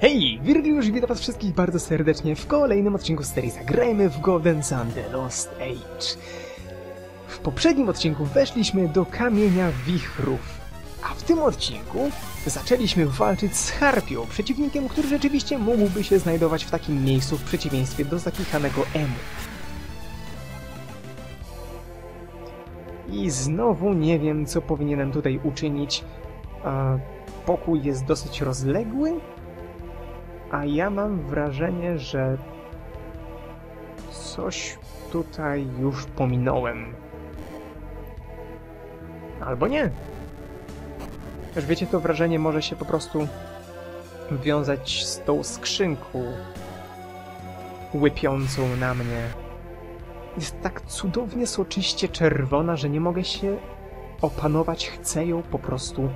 Hej, Wirgliusz witam was wszystkich bardzo serdecznie w kolejnym odcinku serii Zagrajmy w Golden Sun The Lost Age. W poprzednim odcinku weszliśmy do Kamienia Wichrów, a w tym odcinku zaczęliśmy walczyć z Harpią, przeciwnikiem, który rzeczywiście mógłby się znajdować w takim miejscu w przeciwieństwie do zakichanego Emu. I znowu nie wiem, co powinienem tutaj uczynić. A, pokój jest dosyć rozległy, a ja mam wrażenie, że coś tutaj już pominąłem. Albo nie. Już wiecie, to wrażenie może się po prostu wiązać z tą skrzynką łypiącą na mnie. Jest tak cudownie soczyście czerwona, że nie mogę się opanować. Chcę ją po prostu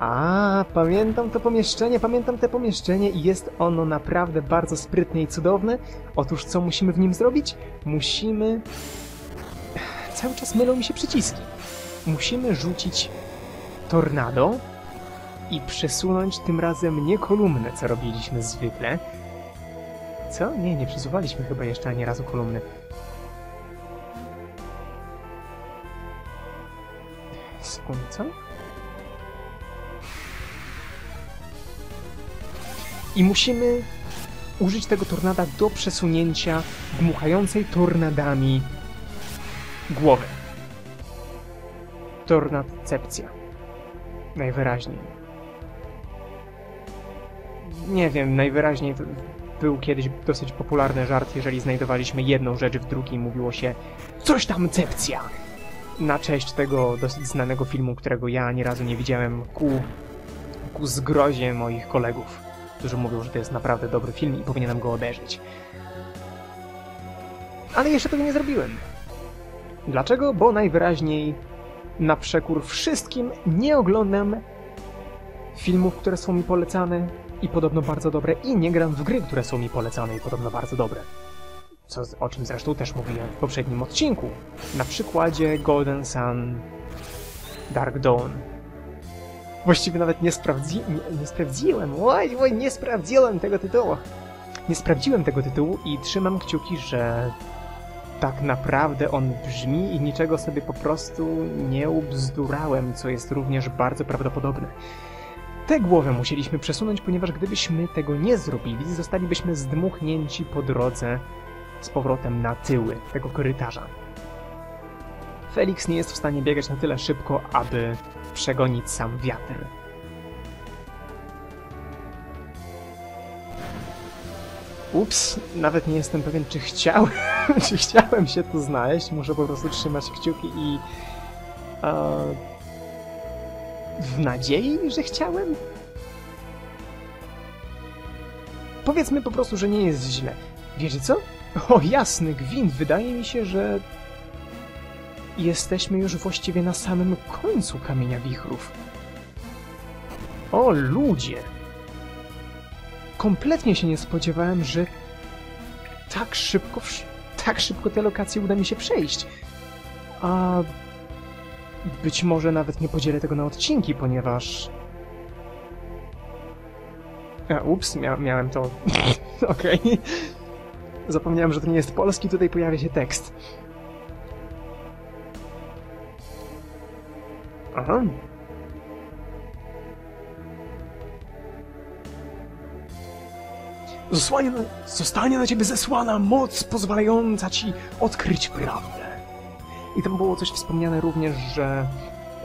a, pamiętam to pomieszczenie, pamiętam te pomieszczenie i jest ono naprawdę bardzo sprytne i cudowne. Otóż co musimy w nim zrobić? Musimy... Cały czas mylą mi się przyciski. Musimy rzucić tornado i przesunąć tym razem nie kolumnę, co robiliśmy zwykle. Co? Nie, nie przesuwaliśmy chyba jeszcze ani razu kolumny. Sekundę, co? I musimy użyć tego tornada do przesunięcia dmuchającej tornadami głowy. Tornadcepcja. Najwyraźniej. Nie wiem, najwyraźniej był kiedyś dosyć popularny żart, jeżeli znajdowaliśmy jedną rzecz w drugiej, mówiło się coś tam cepcja. Na cześć tego dosyć znanego filmu, którego ja ani razu nie widziałem ku, ku zgrozie moich kolegów którzy mówią, że to jest naprawdę dobry film i powinienem go obejrzeć. Ale jeszcze tego nie zrobiłem. Dlaczego? Bo najwyraźniej na przekór wszystkim nie oglądam filmów, które są mi polecane i podobno bardzo dobre i nie gram w gry, które są mi polecane i podobno bardzo dobre. Co, o czym zresztą też mówiłem w poprzednim odcinku. Na przykładzie Golden Sun Dark Dawn, Właściwie nawet nie, sprawdzi nie, nie sprawdziłem. Oj, oj, nie sprawdziłem tego tytułu. Nie sprawdziłem tego tytułu i trzymam kciuki, że tak naprawdę on brzmi i niczego sobie po prostu nie ubzdurałem, co jest również bardzo prawdopodobne. Tę głowę musieliśmy przesunąć, ponieważ gdybyśmy tego nie zrobili, zostalibyśmy zdmuchnięci po drodze z powrotem na tyły tego korytarza. Felix nie jest w stanie biegać na tyle szybko, aby przegonić sam wiatr. Ups, nawet nie jestem pewien, czy chciałem, czy chciałem się tu znaleźć. Muszę po prostu trzymać kciuki i... E, w nadziei, że chciałem? Powiedzmy po prostu, że nie jest źle. Wiecie co? O, jasny gwint, wydaje mi się, że jesteśmy już właściwie na samym końcu Kamienia Wichrów. O ludzie! Kompletnie się nie spodziewałem, że tak szybko, tak szybko te lokacje uda mi się przejść. A być może nawet nie podzielę tego na odcinki, ponieważ... A, ups, mia miałem to... Okej. Zapomniałem, że to nie jest polski, tutaj pojawia się tekst. Aha. Zostanie na, zostanie na ciebie zesłana moc pozwalająca ci odkryć prawdę. I tam było coś wspomniane również, że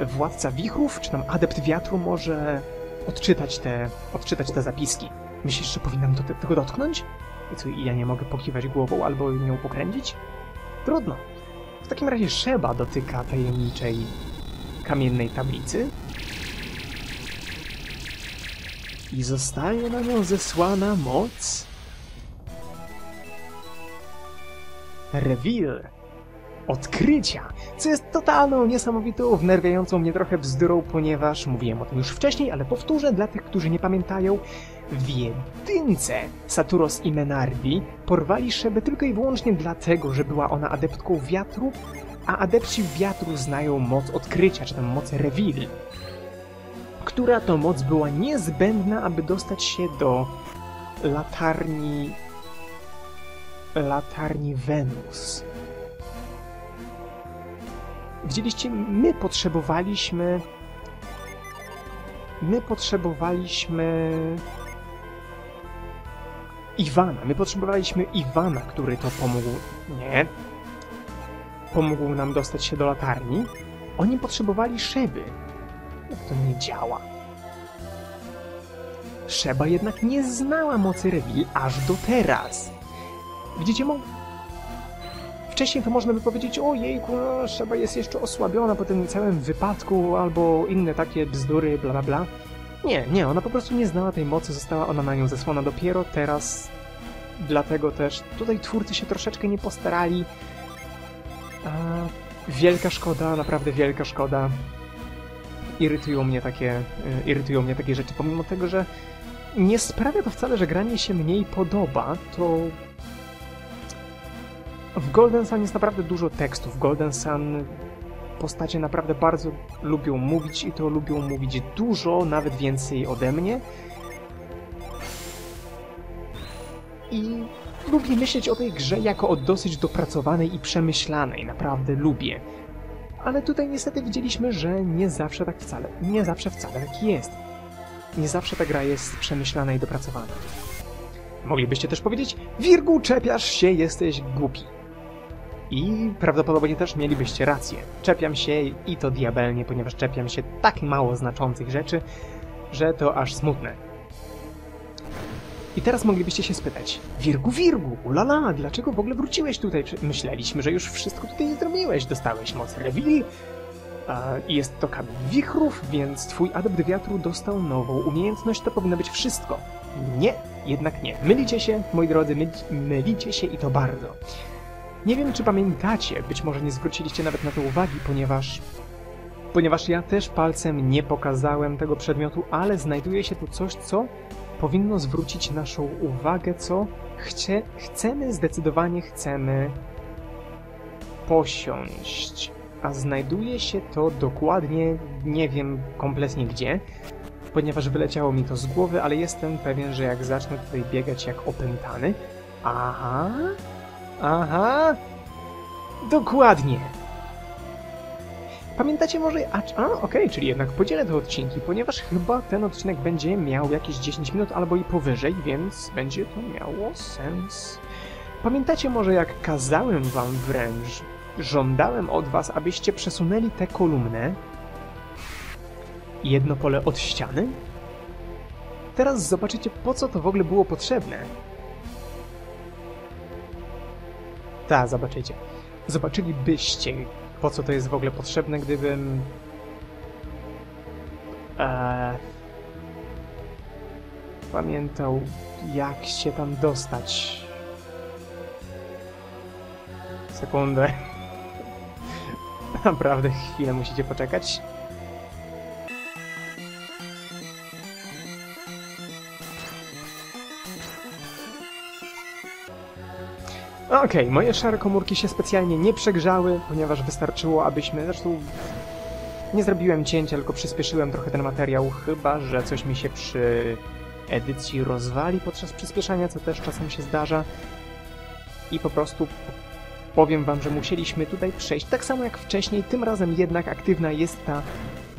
władca wichrów, czy tam adept wiatru może odczytać te, odczytać te zapiski. Myślisz, że powinnam do tego dotknąć? I co, ja nie mogę pokiwać głową albo nią pokręcić? Trudno. W takim razie Szeba dotyka tajemniczej kamiennej tablicy i zostaje na nią zesłana moc Reveal odkrycia, co jest totalną, niesamowitą, wnerwiającą mnie trochę bzdurą, ponieważ mówiłem o tym już wcześniej, ale powtórzę dla tych, którzy nie pamiętają. W jedynce Saturos i Menardi porwali Szebę tylko i wyłącznie dlatego, że była ona adeptką wiatru a adepci wiatru znają moc odkrycia, czy tam moc reveal. która to moc była niezbędna, aby dostać się do latarni latarni Wenus. Widzieliście, my potrzebowaliśmy my potrzebowaliśmy Iwana. My potrzebowaliśmy Iwana, który to pomógł. Nie. Pomógł nam dostać się do latarni. Oni potrzebowali Szeby. Jak to nie działa? Szeba jednak nie znała mocy Rewil aż do teraz. Widzicie, mo... Wcześniej to można by powiedzieć, o jejku, no, Szeba jest jeszcze osłabiona po tym całym wypadku, albo inne takie bzdury, bla bla bla. Nie, nie, ona po prostu nie znała tej mocy, została ona na nią zesłana dopiero teraz. Dlatego też tutaj twórcy się troszeczkę nie postarali. Wielka szkoda, naprawdę wielka szkoda. Irytują mnie takie, y, irytują mnie takie rzeczy, pomimo tego, że nie sprawia to wcale, że granie się mniej podoba, to w Golden Sun jest naprawdę dużo tekstu. W Golden Sun postacie naprawdę bardzo lubią mówić i to lubią mówić dużo, nawet więcej ode mnie. I lubię myśleć o tej grze jako o dosyć dopracowanej i przemyślanej. Naprawdę lubię. Ale tutaj niestety widzieliśmy, że nie zawsze tak wcale, nie zawsze wcale tak jest. Nie zawsze ta gra jest przemyślana i dopracowana. Moglibyście też powiedzieć, Wirgu, czepiasz się, jesteś głupi. I prawdopodobnie też mielibyście rację. Czepiam się i to diabelnie, ponieważ czepiam się tak mało znaczących rzeczy, że to aż smutne. I teraz moglibyście się spytać, Wirgu, Wirgu, ulala, dlaczego w ogóle wróciłeś tutaj? Myśleliśmy, że już wszystko tutaj zrobiłeś. Dostałeś moc Revil, jest to kamień wichrów, więc twój adept wiatru dostał nową umiejętność, to powinno być wszystko. Nie, jednak nie. Mylicie się, moi drodzy, mylicie się i to bardzo. Nie wiem, czy pamiętacie, być może nie zwróciliście nawet na to uwagi, ponieważ... Ponieważ ja też palcem nie pokazałem tego przedmiotu, ale znajduje się tu coś, co powinno zwrócić naszą uwagę, co chcie, chcemy, zdecydowanie chcemy posiąść. A znajduje się to dokładnie, nie wiem kompletnie gdzie, ponieważ wyleciało mi to z głowy, ale jestem pewien, że jak zacznę tutaj biegać jak opętany... Aha, Aha! Dokładnie! Pamiętacie może... A, a okej, okay, czyli jednak podzielę te odcinki, ponieważ chyba ten odcinek będzie miał jakieś 10 minut albo i powyżej, więc będzie to miało sens. Pamiętacie może jak kazałem wam wręcz, żądałem od was, abyście przesunęli tę kolumnę jedno pole od ściany? Teraz zobaczycie po co to w ogóle było potrzebne. Tak, zobaczycie. Zobaczylibyście, po co to jest w ogóle potrzebne, gdybym... Eee, pamiętał, jak się tam dostać. Sekundę. Naprawdę chwilę musicie poczekać. Okej, okay, moje szare komórki się specjalnie nie przegrzały, ponieważ wystarczyło, abyśmy... Zresztą nie zrobiłem cięcia, tylko przyspieszyłem trochę ten materiał, chyba że coś mi się przy edycji rozwali podczas przyspieszania, co też czasem się zdarza. I po prostu powiem wam, że musieliśmy tutaj przejść tak samo jak wcześniej, tym razem jednak aktywna jest ta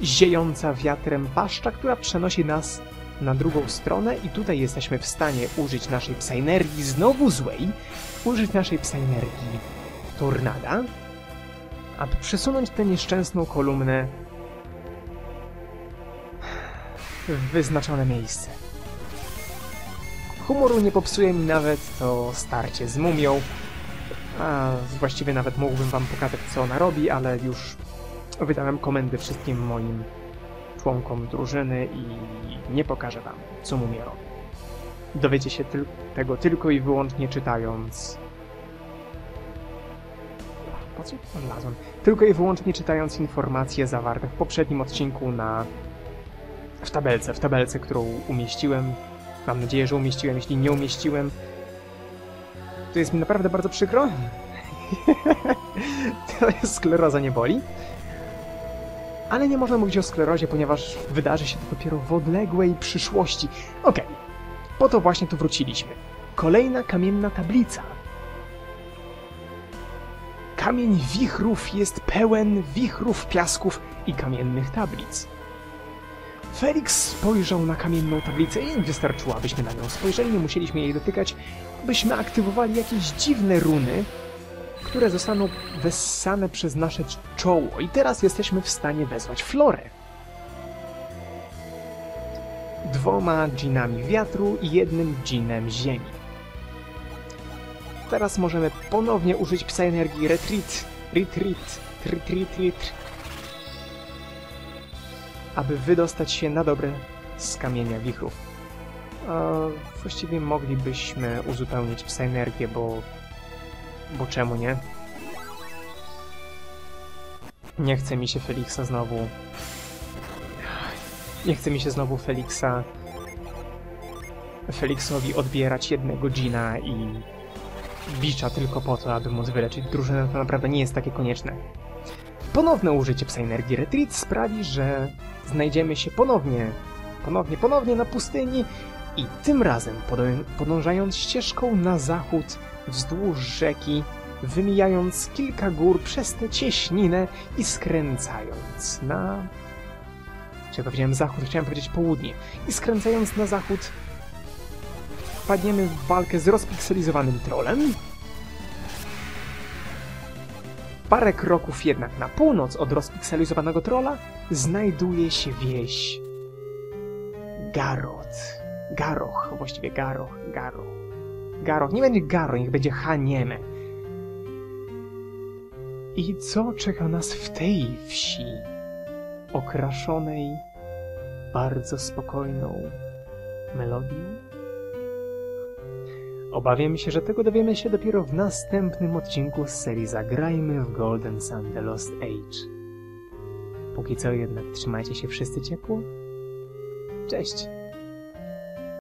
ziejąca wiatrem paszcza, która przenosi nas na drugą stronę i tutaj jesteśmy w stanie użyć naszej psainergii znowu złej, użyć naszej psainergii tornada, aby przesunąć tę nieszczęsną kolumnę w wyznaczone miejsce. Humoru nie popsuje mi nawet to starcie z mumią, a właściwie nawet mógłbym wam pokazać co ona robi, ale już wydałem komendy wszystkim moim członkom drużyny i nie pokażę wam, co mumia robi. Dowiecie się tyl tego tylko i wyłącznie czytając... Po co odlazłem? Tylko i wyłącznie czytając informacje zawarte w poprzednim odcinku na... w tabelce, w tabelce, którą umieściłem. Mam nadzieję, że umieściłem. Jeśli nie umieściłem, to jest mi naprawdę bardzo przykro. to jest skleroza nie boli. Ale nie można mówić o sklerozie, ponieważ wydarzy się to dopiero w odległej przyszłości. Okej, po to właśnie tu wróciliśmy. Kolejna kamienna tablica. Kamień wichrów jest pełen wichrów, piasków i kamiennych tablic. Felix spojrzał na kamienną tablicę i wystarczyło, abyśmy na nią spojrzeli, nie musieliśmy jej dotykać, byśmy aktywowali jakieś dziwne runy, które zostaną wessane przez nasze czoło i teraz jesteśmy w stanie wezwać Florę. Dwoma dżinami wiatru i jednym dżinem ziemi. Teraz możemy ponownie użyć psa energii Retreat, Retreat, Retreat, Retreat, aby wydostać się na dobre z kamienia wichrów. A właściwie moglibyśmy uzupełnić psa energię, bo... bo czemu nie? Nie chce mi się Felixa znowu... Nie chce mi się znowu Felixa... Felixowi odbierać jednego Gina i... Bicza tylko po to, aby móc wyleczyć drużynę, to naprawdę nie jest takie konieczne. Ponowne użycie psa energii Retreat sprawi, że znajdziemy się ponownie, ponownie, ponownie na pustyni i tym razem podążając ścieżką na zachód wzdłuż rzeki, wymijając kilka gór przez tę cieśninę i skręcając na... Czy ja powiedziałem zachód? Chciałem powiedzieć południe. I skręcając na zachód wpadniemy w walkę z rozpikselizowanym trolem. Parę kroków jednak na północ od rozpikselizowanego trola znajduje się wieś Garot. Garoch, właściwie Garoch, Garoch. Garoch, nie będzie Garo, niech będzie Hanieme. I co czeka nas w tej wsi? Okraszonej bardzo spokojną melodią? Obawiam się, że tego dowiemy się dopiero w następnym odcinku z serii Zagrajmy w Golden Sun The Lost Age. Póki co jednak trzymajcie się wszyscy ciepło. Cześć!